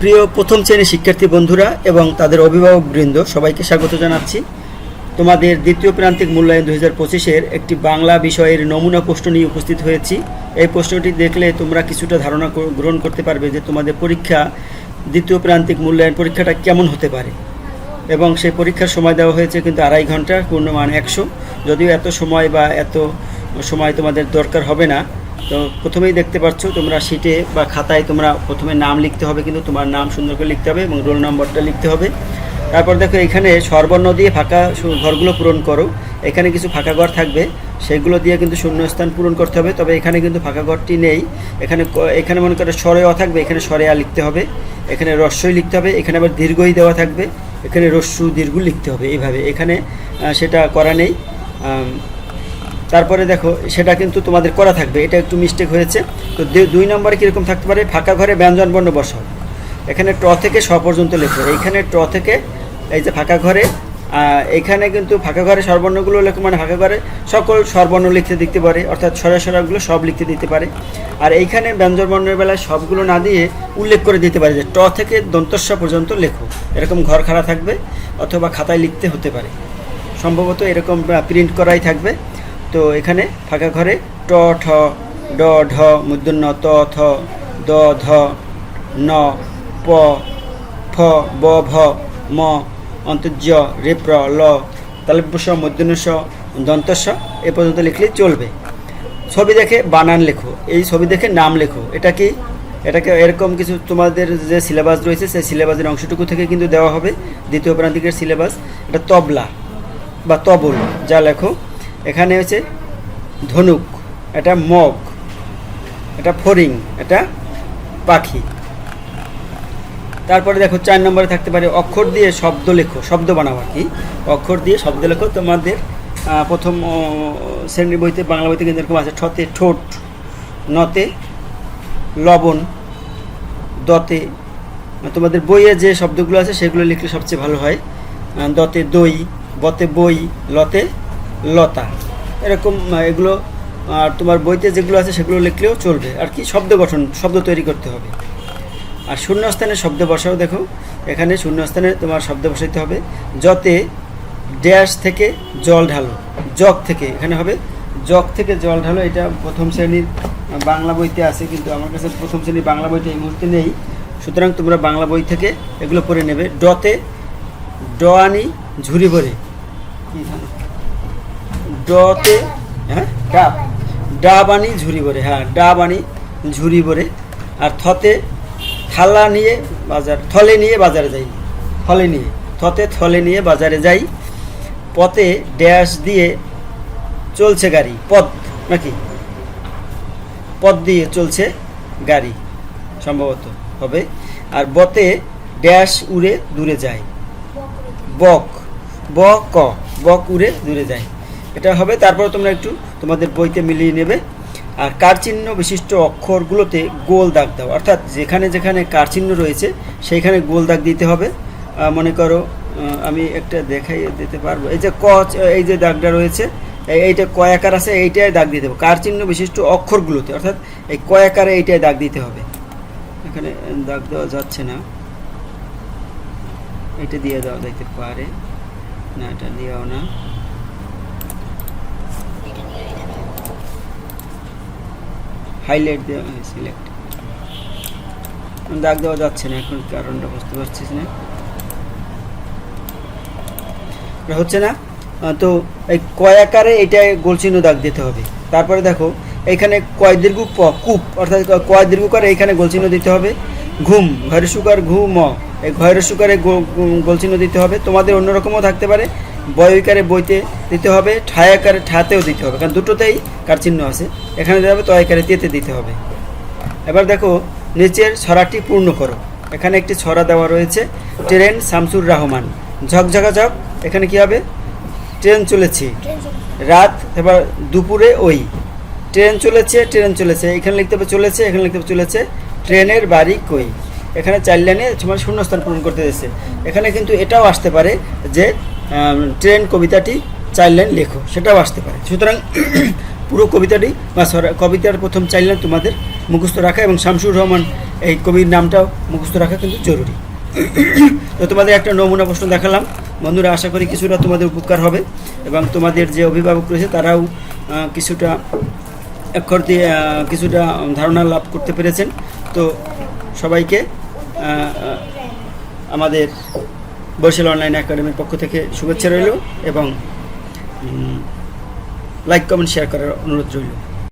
প্রিয় প্রথম শ্রেণির শিক্ষার্থী বন্ধুরা এবং তাদের অভিভাবক বৃন্দ, সবাইকে স্বাগত জানাচ্ছি। তোমাদের দ্বিতীয় প্রান্তিক মূল্যায়ন দু হাজার পঁচিশের একটি বাংলা বিষয়ের নমুনা প্রশ্ন নিয়ে উপস্থিত হয়েছি। এই প্রশ্নটি দেখলে তোমরা কিছুটা ধারণা গ্রহণ করতে পারবে যে তোমাদের পরীক্ষা, দ্বিতীয় প্রান্তিক মূল্যায়ন পরীক্ষাটা কেমন হতে পারে। এবং সেই পরীক্ষার সময় দেওয়া হয়েছে কিন্তু আড়াই ঘণ্টা পূর্ণমান একশো। যদিও এত সময় বা এত সময় তোমাদের দরকার হবে না তো প্রথমেই দেখতে পাচ্ছ তোমরা শিটে বা খাতায় তোমরা প্রথমে নাম লিখতে হবে, কিন্তু তোমার নাম সুন্দর করে লিখতে হবে এবং রোল নম্বরটা লিখতে হবে। তারপর দেখো এখানে সর্বর্ণ দিয়ে ফাঁকা ঘরগুলো পূরণ করো। এখানে কিছু ফাঁকা ঘর থাকবে, সেগুলো দিয়ে কিন্তু শূন্যস্থান পূরণ করতে হবে। তবে এখানে কিন্তু ফাঁকা ঘরটি নেই। এখানে এখানে মনে করো সরে অ থাকবে, এখানে সরে আ লিখতে হবে। এখানে রস্যই লিখতে হবে, এখানে আবার দীর্ঘই দেওয়া থাকবে। এখানে রস্যু, দীর্ঘ লিখতে হবে এইভাবে। এখানে সেটা করা নেই। তারপরে দেখো, সেটা কিন্তু তোমাদের করা থাকবে। এটা একটু মিস্টেক হয়েছে। তো দুই নম্বরে কীরকম থাকতে পারে? ফাঁকা ঘরে ব্যঞ্জন বর্ণ বসাও। এখানে ট থেকে স পর্যন্ত লেখো। এইখানে ট থেকে এই যে ফাঁকা ঘরে এখানে কিন্তু ফাঁকা ঘরে স্বরবর্ণগুলো লেখো মানে ফাঁকা ঘরে সকল স্বরবর্ণ লিখতে দিতে পারে, অর্থাৎ সরা সরাগুলো সব লিখতে দিতে পারে। আর এইখানে ব্যঞ্জন বর্ণের বেলায় সবগুলো না দিয়ে উল্লেখ করে দিতে পারে যে ট থেকে দন্তস্ব পর্যন্ত লেখো। এরকম ঘর খাড়া থাকবে অথবা খাতায় লিখতে হতে পারে। সম্ভবত এরকম প্রিন্ট করাই থাকবে। তো এখানে ফাঁকা ঘরে ট, ঠ, ড, ঢ মূর্ধন্য ত, থ, দ, ধ, ন, প, ফ, ব, ভ, ম, অন্তর্য, রেপ্র, ল তালব্যস মূর্ধন্যস দন্তস্ব এ পর্যন্ত লিখলে চলবে। ছবি দেখে বানান লেখো, এই ছবি দেখে নাম লেখো, এটা কি? এটাকে এরকম কিছু তোমাদের যে সিলেবাস রয়েছে, সেই সিলেবাসের অংশটুকু থেকে কিন্তু দেওয়া হবে, দ্বিতীয় প্রান্তিকের সিলেবাস এটা তবলা বা তবল, যা লেখো। এখানে হচ্ছে ধনুক, এটা মগ, এটা ফরিং এটা পাখি। তারপরে দেখো চার নম্বরে থাকতে পারে অক্ষর দিয়ে শব্দ লেখো, শব্দ বানাও আর কি। অক্ষর দিয়ে শব্দ লেখো, তোমাদের প্রথম শ্রেণির বইতে, বাংলা বইতে কিন্তু এরকম আছে, ঠতে ঠোঁট, নতে লবণ, দতে তোমাদের বইয়ে যে শব্দগুলো আছে সেগুলো লিখলে সবচেয়ে ভালো হয়। দতে দই, বতে বই, লতে লতা। এরকম এগুলো, আর তোমার বইতে যেগুলো আছে সেগুলো লিখলেও চলবে। আর কি, শব্দ গঠন, শব্দ তৈরি করতে হবে। আর শূন্যস্থানে শব্দ বসাও, দেখো। এখানে শূন্যস্থানে তোমার শব্দ বসাইতে হবে। যতে ড্যাশ থেকে জল ঢালো। জগ থেকে, এখানে হবে। জগ থেকে জল ঢালো, এটা প্রথম শ্রেণির বাংলা বইতে আছে, কিন্তু আমার কাছে প্রথম শ্রেণির বাংলা বইটা এই মুহূর্তে নেই। সুতরাং তোমরা বাংলা বই থেকে এগুলো পড়ে নেবে। ডতে ড ঝুরি ভরে। কি জানো? ডতে হ্যাঁ? ডাব ডাব ঝুরি ভরে হ্যাঁ ডাব আনি ঝুরি ভরে আর থতে থালা নিয়ে বাজার, থলে নিয়ে বাজারে যাই। থলে নিয়ে, থতে থলে নিয়ে বাজারে যাই। পথে ড্যাশ দিয়ে চলছে গাড়ি, পথ নাকি? পথ দিয়ে চলছে গাড়ি, সম্ভবত হবে। আর বতে ড্যাশ উড়ে দূরে যায়। বক ব ক, বক উড়ে দূরে যায়। এটা হবে। তারপর তোমরা একটু তোমাদের বইতে মিলিয়ে নেবে। আর কার চিহ্ন বিশিষ্ট অক্ষরগুলোতে গোল দাগ দাও। অর্থাৎ যেখানে যেখানে কার চিহ্ন রয়েছে, সেইখানে গোল দাগ দিতে হবে। মনে করো আমি একটা দেখাই দিতে পারব। এই যে ক, এই যে দাগটা রয়েছে, এই- এইটা কয়াকার আছে, এইটাই দাগ দিতে হবে কার চিহ্ন বিশিষ্ট অক্ষরগুলোতে, অর্থাৎ এই কয়াকারে এইটাই দাগ দিতে হবে। এখানে দাগ দেওয়া যাচ্ছে না। এটা দিয়ে দেওয়া যাইতে পারে। না, এটা দিয়েও না। হাইলাইট দেওয়া সিলেক্ট দাগ দেওয়া যাচ্ছে না, এখন কারণটা বুঝতে পারছিস না? হচ্ছে না? তো এই কয়াকারে এটা গোলচিহ্ন দাগ দিতে হবে? তারপরে দেখো, এখানে কয় দীর্ঘ প কূপ, অর্থাৎ কয় দীর্ঘ করে এইখানে গোলচিহ্ন দিতে হবে। ঘুম ঘরে সুকার ঘুম এই ঘরের সুকারে গোলচিহ্ন দিতে হবে। তোমাদের অন্যরকমও থাকতে পারে। বয়কারে বইতে দিতে হবে ঠায়াকারে ঠাতেও দিতে হবে। কারণ দুটোতেই কার চিহ্ন আছে। এখানে দিতে হবে তয়কারে তেতে দিতে হবে। এবার দেখো নিচের ছড়াটি পূর্ণ করো। এখানে একটি ছড়া দেওয়া রয়েছে ট্রেন শামসুর রহমান। ঝকঝকা ঝক এখানে কি হবে? ট্রেন চলেছে। রাত এবার দুপুরে ওই। ট্রেন চলেছে ট্রেন চলেছে। এখানে লিখতে হবে চলেছে এখানে লিখতে হবে চলেছে। ট্রেনের বাড়ি কই? এখানে চার লাইনে তোমার শূন্যস্থান পূরণ করতে দিচ্ছে এখানে কিন্তু এটাও আসতে পারে যে ট্রেন কবিতাটি চার লাইন লেখো, সেটাও আসতে পারে। সুতরাং পুরো কবিতাটি বা কবিতার প্রথম চার লাইন তোমাদের মুখস্থ রাখা এবং শামসুর রহমান এই কবির নামটাও মুখস্থ রাখা কিন্তু জরুরি। তো তোমাদের একটা নমুনা প্রশ্ন দেখালাম। বন্ধুরা, আশা করি কিছুটা তোমাদের উপকার হবে এবং তোমাদের যে অভিভাবক রয়েছে, তারাও কিছুটা অক্ষর দিয়ে কিছুটা ধারণা লাভ করতে পেরেছেন। তো সবাইকে আমাদের বরিশাল অনলাইন একাডেমির পক্ষ থেকে শুভেচ্ছা রইল এবং লাইক কমেন্ট শেয়ার করার অনুরোধ রইল।